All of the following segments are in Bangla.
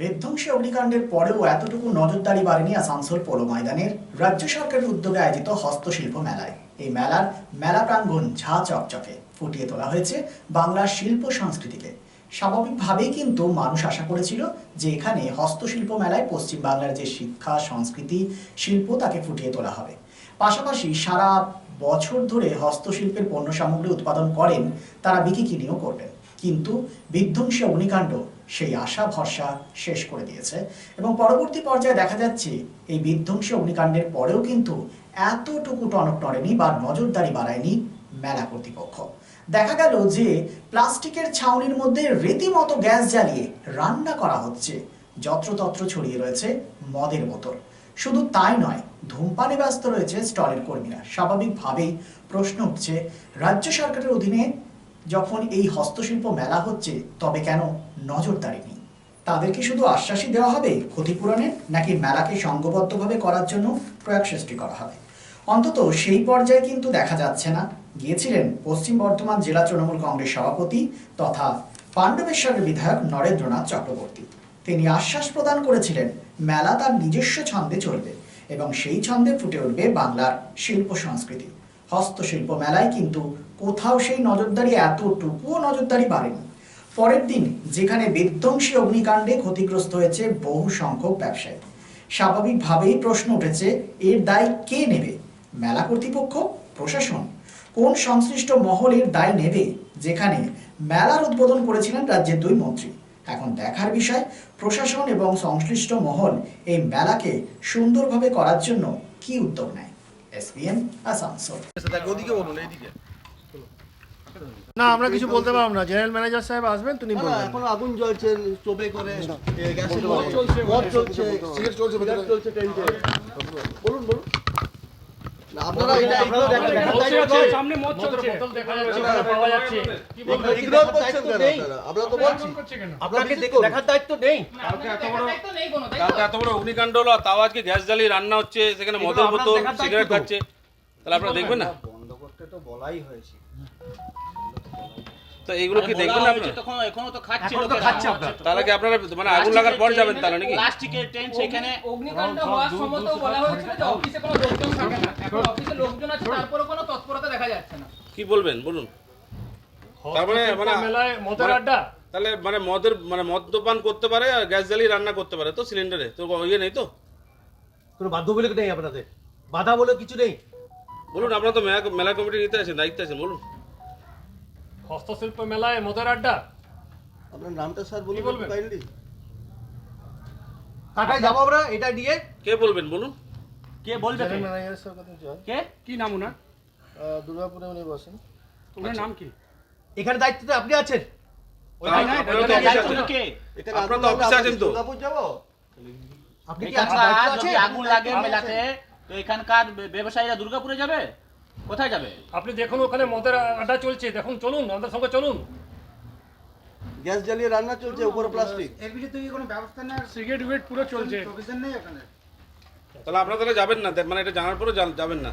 বিধ্বংসী অগ্নিকাণ্ডের পরেও এতটুকু নজরদারি বাড়েনি আসানসোল পৌর ময়দানের রাজ্য সরকারের উদ্যোগে আয়োজিত হস্তশিল্প মেলায়। এই মেলার মেলা প্রাঙ্গণ ঝা চকচকে, ফুটিয়ে তোলা হয়েছে বাংলার শিল্প সংস্কৃতিকে। স্বাভাবিকভাবেই কিন্তু মানুষ আশা করেছিল যে এখানে হস্তশিল্প মেলায় পশ্চিম বাংলার যে শিক্ষা, সংস্কৃতি, শিল্প তাকে ফুটিয়ে তোলা হবে। পাশাপাশি সারা বছর ধরে হস্তশিল্পের পণ্য সামগ্রী উৎপাদন করেন তারা বিক্রি কিনেও করবেন। কিন্তু বিধ্বংসী অগ্নিকাণ্ড সেই আশা, ভরসা শেষ করে দিয়েছে। এবং পরবর্তী পর্যায়ে দেখা যাচ্ছে, এই বিধ্বংসী অগ্নিকাণ্ডের পরেও কিন্তু এতটুকু টনক নড়েনি বা নজরদারি বাড়ায়নি মেলা কর্তৃপক্ষ। দেখা গেল যে, প্লাস্টিকের ছাউনির মধ্যে রীতিমতো গ্যাস জ্বালিয়ে রান্না করা হচ্ছে। যত্রতত্র ছড়িয়ে রয়েছে মদের বোতল। শুধু তাই নয়, ধূমপানে ব্যস্ত রয়েছে স্টলের কর্মীরা। স্বাভাবিকভাবেই প্রশ্ন উঠছে, রাজ্য সরকারের অধীনে যখন এই হস্তশিল্প মেলা হচ্ছে, তবে কেন নজরদারি তাদেরকে শুধু আশ্বাসই দেওয়া হবে ক্ষতিপূরণে, নাকি মেলাকে সংঘবদ্ধভাবে করার জন্য প্রয়াস সৃষ্টি করা হবে? অন্তত সেই পর্যায়ে কিন্তু দেখা যাচ্ছে না। গিয়েছিলেন পশ্চিম বর্ধমান জেলা তৃণমূল কংগ্রেস সভাপতি তথা পাণ্ডবেশ্বরের বিধায়ক নরেন্দ্রনাথ চক্রবর্তী। তিনি আশ্বাস প্রদান করেছিলেন, মেলা তার নিজস্ব ছন্দে চলবে এবং সেই ছন্দে ফুটে উঠবে বাংলার শিল্প সংস্কৃতি। হস্তশিল্প মেলায় কিন্তু কোথাও সেই নজরদারি এতটুকুও নজরদারি বাড়েনি। পরের দিন যেখানে বিধ্বংসী অগ্নিকাণ্ডে ক্ষতিগ্রস্ত হয়েছে বহু সংখ্যক ব্যবসায়ী। স্বাভাবিকভাবেই প্রশ্ন উঠেছে, এর দায় কে নেবে? মেলা কর্তৃপক্ষ? প্রশাসন? কোন সংশ্লিষ্ট মহল এর দায় নেবে? যেখানে মেলার উদ্বোধন করেছিলেন রাজ্যের দুই মন্ত্রী। এখন দেখার বিষয়, প্রশাসন এবং সংশ্লিষ্ট মহল এই মেলাকে সুন্দরভাবে করার জন্য কি উদ্যোগ নেয়? এসপিএম আসানসোল। ওদিকে বলুন এইদিকে না আমরা কিছু বলতে পারব না। জেনারেল ম্যানেজার সাহেব আসবেন তিনি না, বলবেন। এখন আগুন জ্বলছে চোপে করে গ্যাসের চলছে চলছে চলছে চলছে। বলুন বলুন। আপনারা এটা এগুলো দেখেন দেখার দায়িত্ব নয়। সামনে মদ চলছে বোতল দেখা যাচ্ছে পাওয়া যাচ্ছে। কি বলবেন ইগনোর করছেন কেন? আপনারা? তো বলছি আপনাকে দেখার দায়িত্ব নেই। কালকে এত বড় নেই কালকে এত বড় অগ্নিকাণ্ড হলো আর তাও আজকে গ্যাস জ্বালিয়ে রান্না হচ্ছে সেখানে মদের বোতল সিগারেট খাচ্ছে। তাহলে আপনারা দেখবেন না? বন্ধ করতে তো বলাই হয়েছে। তো এইগুলো কি দেখবেন না আপনারা? তখন এখনও তো খাচ্ছে এখনও তো খাচ্ছে আপনারা। তাহলে কি আপনারা মানে আগুন লাগার পর যাবেন তাহলে নাকি? প্লাস্টিকের টেন্ট সেখানে অগ্নিকাণ্ড হওয়ার সময় তো বলা হয়েছিল যে অফিসে কোনো লোকজন থাকে না। এখন অফিসে লোকজন আছে তারপরে কোনো তৎপরতা দেখা যাচ্ছে না। কি বলবেন বলুন। তারপরে মানে মেলায় মদের মানে- আড্ডা? তাহলে মানে মদের মানে মদ্যপান করতে পারে আর গ্যাস জ্বালিয়ে রান্না করতে পারে তো সিলিন্ডারে? তো ইয়ে নেই তো? কোনো বাধ্য বলে নেই আপনাদের? বাধা বলে কিছু নেই? বলুন আপনারা তো মেলা মেলা কমিটির ইতে আছেন দায়িত্বে আছেন বলুন। হস্তশিল্প মেলায় মদের আড্ডা। আপনার নামটা স্যার বলুন বলবেন? কাইন্ডলি কাটায় যাব আমরা এটা নিয়ে কে বলবেন বলুন? কে বলবে কে? কে? কি নাম ওনার? দুর্গাপুরে উনি বসেন। ওনার নাম কি? এখানে দায়িত্বতে আপনি আছেন। আপনি কি আছে আগুন লাগে মেলাতে তো এখানকার ব্যবসায়ীরা দুর্গাপুরে যাবে? কোথায় যাবে? আপনি দেখুন ওখানে মদের আড্ডা চলছে। দেখুন চলুন আমাদের সঙ্গে চলুন। গ্যাস জ্বালিয়ে রান্না চলছে উপরে প্লাস্টিক। এর ভিতরে কি কোনো ব্যবস্থা না সিগারেট উইট পুরো চলছে। প্রভিশন নেই ওখানে তাহলে আপনারা তাহলে যাবেন না? মানে এটা জানার পরে যাবেন না?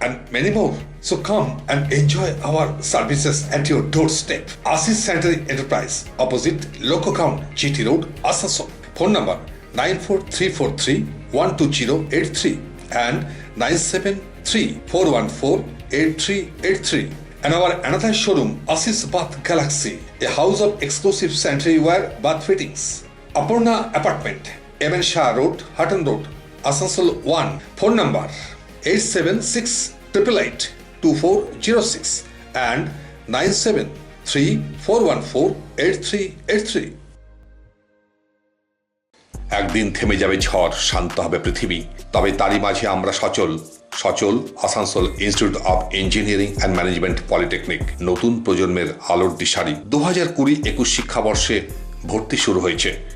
and many more. So come and enjoy our services at your doorstep. Asis Sanitary Enterprise, opposite Loco Count, GT Road, Asansol. Phone number 94343 and 973-414-8383. And our another showroom, Asis Bath Galaxy, a house of exclusive sanitary ware bath fittings. Aparna Apartment, Evan Shah Road, Hutton Road, Asansol 1. Phone number 876 888 2406 and 973 414 8383. একদিন থেমে যাবে ঝড়, শান্ত হবে পৃথিবী। তবে তারই মাঝে আমরা সচল। সচল Asansol institute of engineering and management polytechnic নতুন প্রজন্মের আলোর দিশারি। দু হাজার কুড়ি একুশ শিক্ষাবর্ষে ভর্তি শুরু হয়েছে।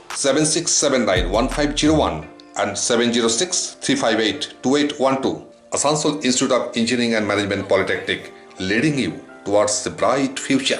707679 and 706 358 2812. Asansol Institute of Engineering and Management Polytechnic, leading you towards the bright future.